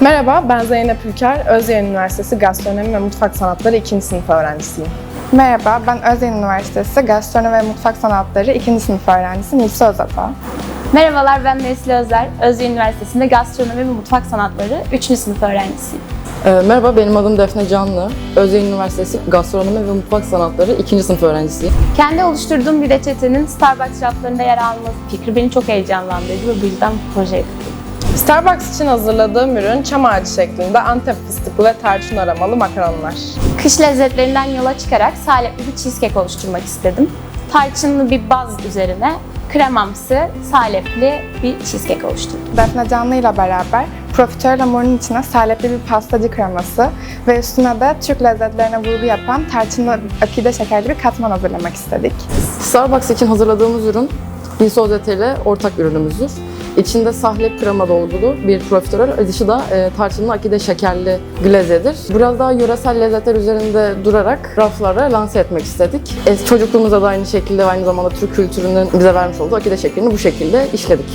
Merhaba, ben Zeynep Ülker. Özyeğin Üniversitesi Gastronomi ve Mutfak Sanatları 2. sınıf öğrencisiyim. Merhaba, ben Özyeğin Üniversitesi Gastronomi ve Mutfak Sanatları 2. sınıf öğrencisi Nilsi Özata. Merhabalar ben Nesli Özer. Özyeğin Üniversitesi'nde Gastronomi ve Mutfak Sanatları 3. sınıf öğrencisiyim. Ee, Merhaba, benim adım Defne Canlı. Özyeğin Üniversitesi Gastronomi ve Mutfak Sanatları 2. sınıf öğrencisiyim. Kendi oluşturduğum bir reçetenin Starbucks raflarında yer alması fikri beni çok heyecanlandırdı ve bu yüzden bu projeye katıldım. Starbucks için hazırladığım ürün çam ağacı şeklinde Antep fıstıklı ve tarçın aromalı makaronlar. Kış lezzetlerinden yola çıkarak salepli bir cheesecake oluşturmak istedim. Tarçınlı bir baz üzerine kremamsı, salepli bir cheesecake oluşturdum. Defne Canlı ile beraber profiterol hamurunun içine salepli bir pastacı kreması ve üstüne de Türk lezzetlerine vurgu yapan tarçınlı akide şekerli bir katman hazırlamak istedik. Starbucks için hazırladığımız ürün Bilsozete ile ortak ürünümüzdür. İçinde sahlep krema dolgulu bir profiterol, dışı da e, tarçınlı akide şekerli glazedir. Biraz daha yöresel lezzetler üzerinde durarak raflara lanse etmek istedik. E, çocukluğumuzda da aynı şekilde aynı zamanda Türk kültürünün bize vermiş olduğu akide şeklini bu şekilde işledik.